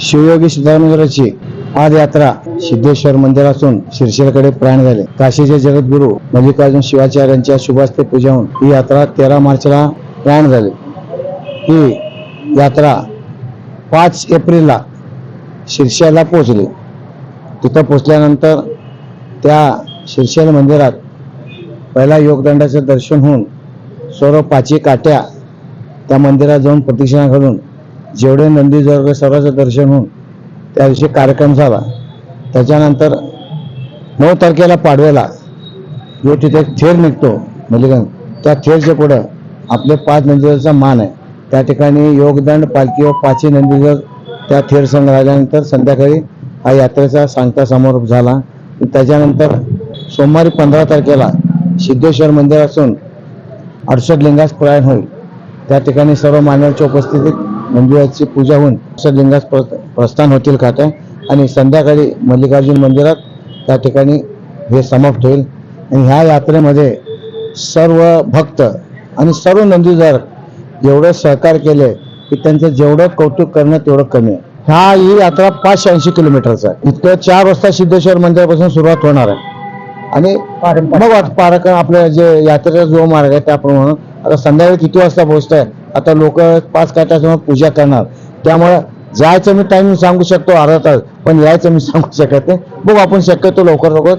शिवयोगी सिद्धार्थची आज यात्रा सिद्धेश्वर मंदिरातून शिरशिरकडे प्राण झाले. काशीचे जगद्गुरू मल्लिकार्जुन शिवाचार्यांच्या शुभास्ते होऊन ही यात्रा तेरा मार्चला प्राण झाली. ही यात्रा पाच एप्रिलला शिरशियाला पोहोचली. तिथं पोचल्यानंतर त्या शिरशेल मंदिरात पहिला योगदंडाचं दर्शन होऊन सर्व पाची काट्या त्या मंदिरात जाऊन प्रदक्षिणा घालून जेवढे नंदीजर्ग सर्वांचं दर्शन होऊन त्या दिवशी कार्यक्रम झाला त्याच्यानंतर नऊ तारखेला पाडव्याला जो तिथे थेर निघतो मल्लिकार्जुन त्या थेरच्या पुढं आपले पाच नंदीचा मान आहे. त्या ठिकाणी योगदंड पालखी व पाचही नंदीजर त्या थेर संघ राहिल्यानंतर संध्याकाळी हा यात्रेचा सांगता समारोप झाला. त्याच्यानंतर सोमवारी पंधरा तारखेला सिद्धेश्वर मंदिरातून अडसठ लिंगास प्रयाण होईल. त्या ठिकाणी सर्व मान्यवरच्या उपस्थितीत मंदिराची पूजा होऊन लिंगास प्र- प्रस्थान होतील खात्या. आणि संध्याकाळी मल्लिकार्जुन मंदिरात त्या ठिकाणी हे समाप्त होईल. आणि ह्या यात्रेमध्ये सर्व भक्त आणि सर्व नंदीदार एवढं सहकार केले की त्यांचं जेवढं कौतुक करणं तेवढं कमी आहे. ह्या ही यात्रा पाचशे ऐंशी किलोमीटरचा आहे. इतकं चार वाजता सिद्धेश्वर मंदिरापासून सुरुवात होणार आहे. आणि मग पारक आपल्या जे यात्रेचा जो मार्ग आहे त्याप्रमाणे. आता संध्याकाळी किती वाजता पोहोचताय? आता लोक पाच काट्यासमोर पूजा करणार. त्यामुळे जायचं मी टाईम सांगू शकतो अर्धा तास पण यायचं मी सांगू शकत नाही. बघू आपण शक्यतो लवकर लवकर